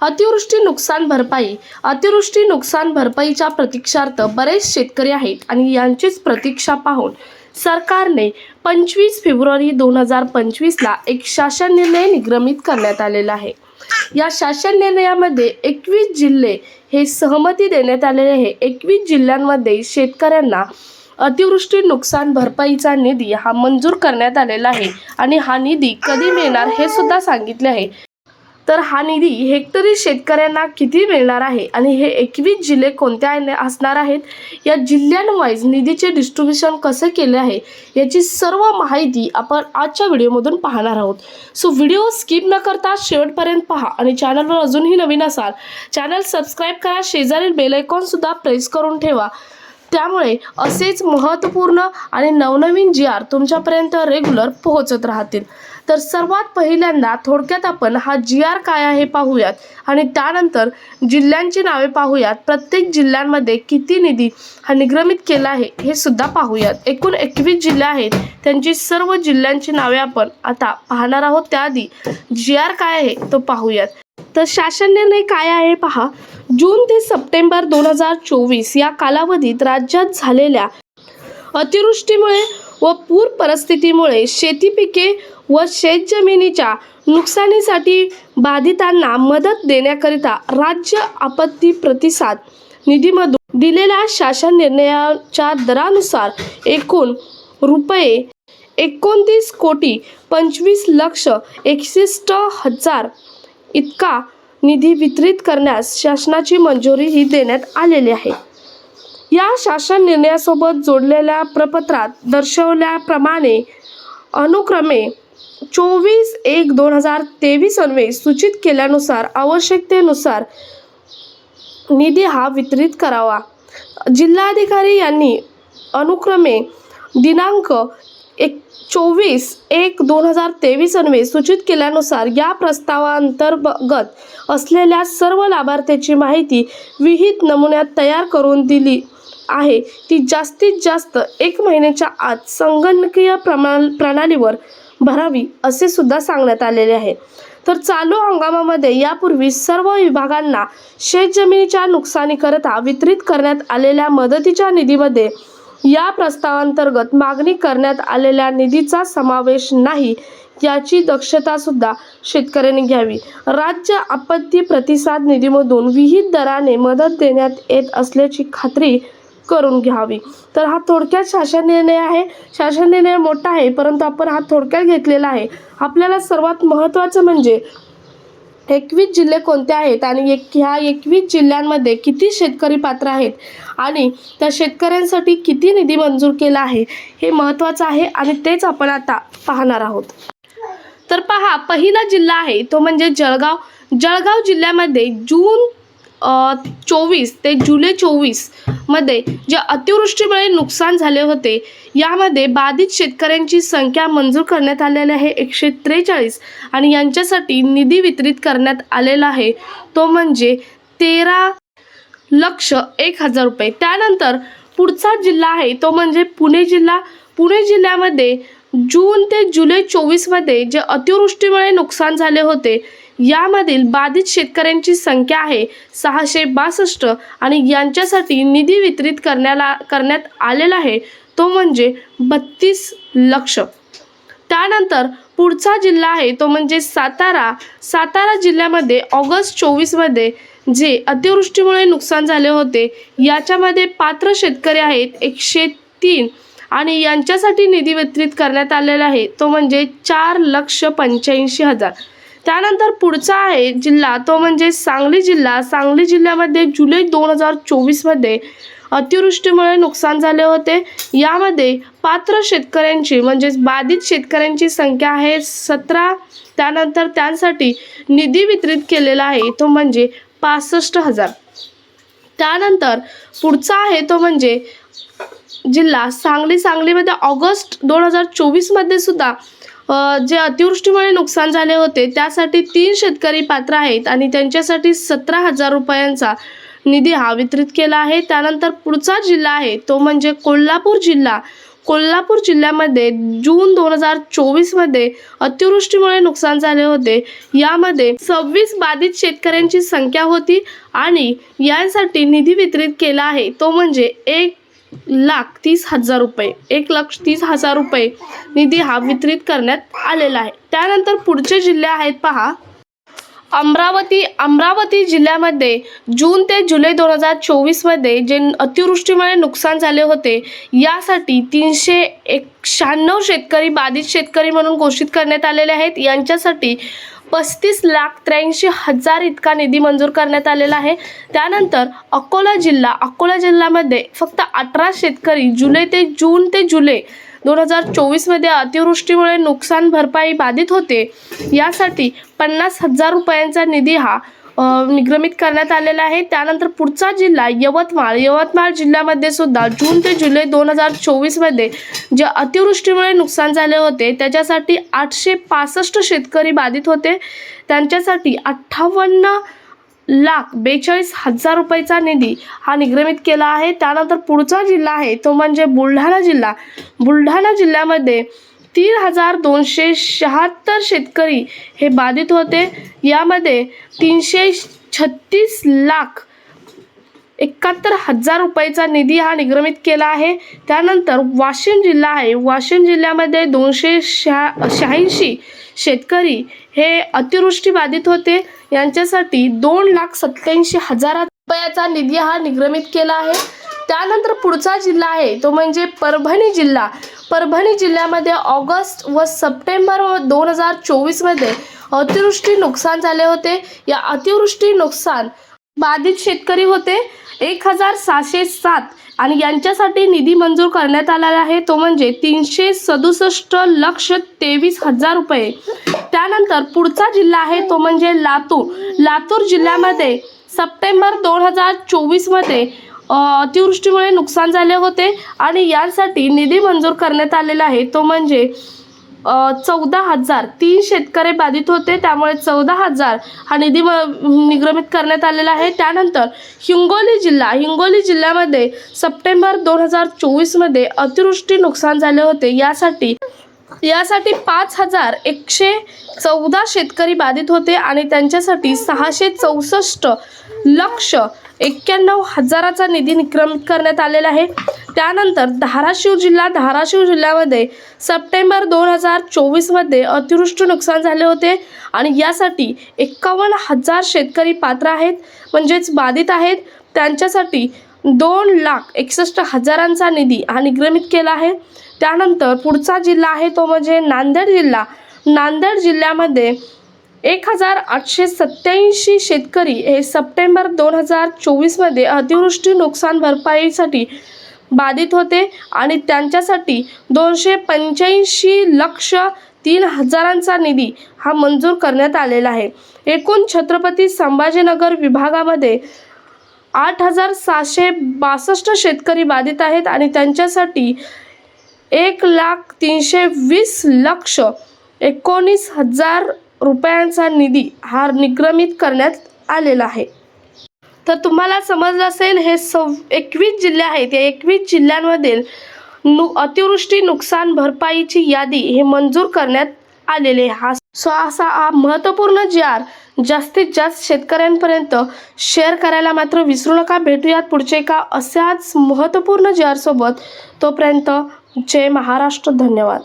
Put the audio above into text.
अतिवृष्टी नुकसान भरपाई. अतिवृष्टी नुकसान भरपाईच्या प्रतीक्षार्थ बरेच शेतकरी आहेत आणि यांचीच प्रतीक्षा पाहून सरकारने पंचवीस फेब्रुवारी दोन हजार पंचवीसला एक शासन निर्णय निगमित करण्यात आलेला आहे. या शासन निर्णयामध्ये एकवीस जिल्हे हे सहमती देण्यात आलेले आहे. एकवीस जिल्ह्यांमध्ये शेतकऱ्यांना अतिवृष्टी नुकसान भरपाईचा निधी हा मंजूर करण्यात आलेला आहे आणि हा निधी कधी मिळणार हे सुद्धा सांगितले आहे. तर हा निधी हेक्टरी शेतकऱ्यांना किती मिळणार आहे? आणि हे एकवीस जिल्हे कोणत्या असणार आहेत? या जिल्ह्यांवाईज निधीचे डिस्ट्रीब्युशन कसे केले आहे? याची सर्व माहिती आपण आजच्या व्हिडिओमधून पाहणार आहोत. सो व्हिडिओ स्किप न करता शेवटपर्यंत पहा आणि चॅनलवर अजूनही नवीन असाल चॅनल सबस्क्राईब करा शेजारील बेल सुद्धा प्रेस करून ठेवा. त्यामुळे असेच महत्त्वपूर्ण आणि नवनवीन जी आर तुमच्यापर्यंत रेग्युलर पोहोचत राहतील. तर सर्वात पहिल्यांदा थोडक्यात आपण हा जी आर काय आहे पाहूयात. आणि त्यानंतर जिल्ह्यांची नावे पाहूयात. प्रत्येक जिल्ह्यांमध्ये किती निधी हा निगमित केला आहे हे सुद्धा पाहूयात. एकूण एकवीस जिल्हे आहेत. त्यांची सर्व जिल्ह्यांची नावे आपण आता पाहणार आहोत. त्याआधी जी आर काय आहे तो पाहूयात. तर शासन निर्णय काय आहे पहा जून ते सप्टेंबर दोन हजार चोवीस या कालावधीत राज्यात झालेल्या अतिवृष्टीमुळे व पूर परिस्थितीमुळे शेती पिके व शेतजमिनीच्या नुकसानीसाठी बाधितांना मदत देण्याकरिता राज्य आपत्ती प्रतिसाद निधीमधून दिलेल्या शासन निर्णयाच्या दरानुसार एकूण रुपये एकोणतीस कोटी पंचवीस लक्ष एकसष्ट हजार इतका निधी वितरित करण्यास शासनाची मंजुरीही देण्यात आलेली आहे. या शासन निर्णयासोबत जोडलेल्या प्रपत्रात दर्शवल्याप्रमाणे अनुक्रमे चोवीस एक दोन हजार तेवीस अन्वे सूचित केल्यानुसार आवश्यकतेनुसार निधी हा वितरित करावा. जिल्हाधिकारी यांनी अनुक्रमे दिनांक एक चोवीस एक दोन हजार तेवीस अन्वये सूचित केल्यानुसार या प्रस्तावांतर्गत असलेल्या सर्व लाभार्थ्याची माहिती विहित नमुन्यात तयार करून दिली. आहे. ती जास्तीत जास्त एक महिन्याच्या आत संगणकीय प्रमा प्रणालीवर भरावी असे सुद्धा सांगण्यात आलेले आहे. तर चालू हंगामामध्ये यापूर्वी सर्व विभागांना शेतजमिनीच्या नुकसानीकरता वितरित करण्यात आलेल्या मदतीच्या निधीमध्ये या प्रस्तावांतर्गत मागणी करण्यात आलेल्या निधीचा समावेश नाही याची दक्षता सुद्धा शेतकऱ्यांनी घ्यावी. राज्य आपत्ती प्रतिसाद निधीमधून विहित दराने मदत देण्यात येत असल्याची खात्री करून घ्यावी. तर हा थोडक्यात शासन निर्णय आहे. शासन निर्णय मोठा आहे परंतु आपण हा थोडक्यात घेतलेला आहे. आपल्याला सर्वात महत्त्वाचं म्हणजे एकवीस जिल्हे कोणते आहेत आणि एक ह्या एकवीस जिल्ह्यांमध्ये किती शेतकरी पात्र आहेत आणि त्या शेतकऱ्यांसाठी किती निधी मंजूर केला आहे हे महत्त्वाचं आहे आणि तेच आपण आता पाहणार आहोत. तर पहा पहिला जिल्हा आहे तो म्हणजे जळगाव. जळगाव जिल्ह्यामध्ये जून चोवीस ते जुलै चोवीसमध्ये जे अतिवृष्टीमुळे नुकसान झाले होते यामध्ये बाधित शेतकऱ्यांची संख्या मंजूर करण्यात आलेली आहे एकशे त्रेचाळीस आणि यांच्यासाठी निधी वितरित करण्यात आलेला आहे. तो म्हणजे तेरा लक्ष एक हजार रुपये. त्यानंतर पुढचा जिल्हा आहे तो म्हणजे पुणे जिल्हा. पुणे जिल्ह्यामध्ये जून ते जुलै चोवीसमध्ये जे अतिवृष्टीमुळे नुकसान झाले होते यामधील बाधित शेतकऱ्यांची संख्या आहे सहाशे बासष्ट आणि यांच्यासाठी निधी वितरित करण्याला करण्यात आलेला आहे. तो म्हणजे बत्तीस लक्ष. त्यानंतर पुढचा जिल्हा आहे तो म्हणजे सातारा. सातारा जिल्ह्यामध्ये ऑगस्ट चोवीसमध्ये जे अतिवृष्टीमुळे नुकसान झाले होते याच्यामध्ये पात्र शेतकरी आहेत एकशे तीन आणि यांच्यासाठी निधी वितरित करण्यात आलेला आहे तो म्हणजे चार लक्ष पंच्याऐंशी हजार. त्यानंतर पुढचा आहे जिल्हा तो म्हणजे सांगली जिल्हा. सांगली जिल्ह्यामध्ये जुलै दोन हजार चोवीसमध्ये अतिवृष्टीमुळे नुकसान झाले होते. यामध्ये पात्र शेतकऱ्यांची म्हणजेच बाधित शेतकऱ्यांची संख्या आहे सतरा. त्यानंतर त्यांसाठी निधी वितरित केलेला आहे तो म्हणजे पासष्ट हजार. त्यानंतर पुढचा आहे तो म्हणजे जिल्हा. सांगली सांगलीमध्ये ऑगस्ट दोन हजार चोवीसमध्ये सुद्धा जे अतिवृष्टीमुळे नुकसान झाले होते त्यासाठी तीन शेतकरी पात्र आहेत आणि त्यांच्यासाठी सतरा हजार रुपयांचा निधी हा वितरित केला आहे. त्यानंतर पुढचा जिल्हा आहे तो म्हणजे कोल्हापूर जिल्हा. कोल्हापूर जिल्ह्यामध्ये जून दोन हजार चोवीसमध्ये अतिवृष्टीमुळे नुकसान झाले होते. यामध्ये सव्वीस बाधित शेतकऱ्यांची संख्या होती आणि यांसाठी निधी वितरित केला आहे. तो म्हणजे एक लाख तीस हजार रुपये एक लाख तीस हजार रुपये निधी हा वितरित करण्यात आलेला आहे. त्यानंतर पुढचे जिल्हे आहेत पहा. अमरावती अमरावती जिल्ह्यामध्ये जून ते जुलै दोन हजार चोवीसमध्ये जे अतिवृष्टीमुळे नुकसान झाले होते यासाठी तीनशे एक शहाण्णव शेतकरी बाधित शेतकरी म्हणून घोषित करण्यात आलेले आहेत. यांच्यासाठी पस्तीस लाख त्र्याऐंशी हजार इतका निधी मंजूर करण्यात आलेला आहे. त्यानंतर अकोला जिल्हा अकोला जिल्ह्यामध्ये फक्त अठरा शेतकरी जुलै ते जून ते जुलै दोन हजार चोवीसमध्ये अतिवृष्टीमुळे नुकसान भरपाई बाधित होते. यासाठी पन्नास हजार रुपयांचा निधी हा निगमित करण्यात आलेला आहे. त्यानंतर पुढचा जिल्हा यवतमाळ. यवतमाळ जिल्ह्यामध्ये सुद्धा जून ते जुलै दोन हजार चोवीसमध्ये जे अतिवृष्टीमुळे नुकसान झाले होते त्याच्यासाठी आठशे पासष्ट शेतकरी बाधित होते. त्यांच्यासाठी अठ्ठावन्न लाख बेचाळीस हजार रुपयाचा निधी हा निगमित केला आहे. त्यानंतर पुढचा जिल्हा आहे तो म्हणजे बुलढाणा जिल्हा. बुलढाणा जिल्ह्यामध्ये तीन हजार दोनशे शहात्तर शेतकरी हे बाधित होते. यामध्ये तीनशे छत्तीस लाख एकाहत्तर हजार रुपयाचा निधी हा निगमित केला आहे. त्यानंतर वाशिम जिल्हा आहे. वाशिम जिल्ह्यामध्ये दोनशे शहा शहाऐंशी शेतकरी हे अतिवृष्टी बाधित होते. यांच्यासाठी दोन लाख सत्याऐंशी हजार रुपयाचा निधी हा निगमित केला आहे. त्यानंतर पुढचा जिल्हा आहे. तो म्हणजे परभणी जिल्हा. परभणी जिल्ह्यामध्ये ऑगस्ट व सप्टेंबर दोन हजार चोवीसमध्ये अतिवृष्टी नुकसान झाले होते. या अतिवृष्टी नुकसान बाधित शेतकरी होते. एक हजार सहाशे सात आणि यांच्यासाठी निधी मंजूर करण्यात आलेला आहे. तो म्हणजे तीनशे सदुसष्ट लक्ष तेवीस हजार रुपये. त्यानंतर पुढचा जिल्हा आहे. तो म्हणजे लातूर. लातूर जिल्ह्यामध्ये सप्टेंबर दोन हजार चोवीसमध्ये अतिवृष्टीमुळे नुकसान झाले होते आणि यासाठी निधी मंजूर करण्यात आलेला आहे. तो म्हणजे चौदा हजार तीन शेतकरी बाधित होते. त्यामुळे चौदा हजार हा निधी म- निगमित करण्यात आलेला आहे. त्यानंतर हिंगोली जिल्हा हिंगोली जिल्ह्यामध्ये सप्टेंबर दोन हजार चोवीसमध्ये अतिवृष्टी नुकसान झाले होते. यासाठी यासाठी पाच हजार एकशे चौदा शेतकरी बाधित होते आणि त्यांच्यासाठी सहाशे चौसष्ट लक्ष एक्क्याण्णव हजाराचा निधी निक्रमित करण्यात आलेला आहे. त्यानंतर धाराशिव जिल्हा धाराशिव जिल्ह्यामध्ये सप्टेंबर दोन हजार चोवीसमध्ये अतिवृष्टी नुकसान झाले होते आणि यासाठी एक्कावन्न हजार शेतकरी पात्र आहेत म्हणजेच बाधित आहेत. त्यांच्यासाठी दोन लाख एकसष्ट हजारांचा निधी हा निगमित केला आहे. त्यानंतर पुढचा जिल्हा आहे तो म्हणजे नांदेड जिल्हा. नांदेड जिल्ह्यामध्ये एक हजार आठशे सत्याऐंशी शेतकरी हे सप्टेंबर दोन हजार चोवीसमध्ये अतिवृष्टी नुकसान भरपाईसाठी बाधित होते आणि त्यांच्यासाठी दोनशे पंच्याऐंशी लक्ष तीन हजारांचा निधी हा मंजूर करण्यात आलेला आहे. एकूण छत्रपती संभाजीनगर विभागामध्ये आठ हजार सहाशे बासष्ट शेतकरी बाधित आहेत आणि त्यांच्यासाठी एक लाख तीनशे वीस लक्ष एकोणीस हजार रुपयांचा निधी हा निक्रमित करण्यात आलेला आहे. तर तुम्हाला समजलं असेल हे सव एकवीस जिल्हे आहेत. या एकवीस जिल्ह्यांमधील नु अतिवृष्टी नुकसान भरपाईची यादी हे मंजूर करण्यात आलेले आहे. हा सो असा हा महत्त्वपूर्ण जी आर जास्तीत जास्त शेतकऱ्यांपर्यंत शेअर करायला मात्र विसरू नका. भेटूयात पुढचे एका अशाच महत्त्वपूर्ण जी आरसोबत. तोपर्यंत जय महाराष्ट्र. धन्यवाद.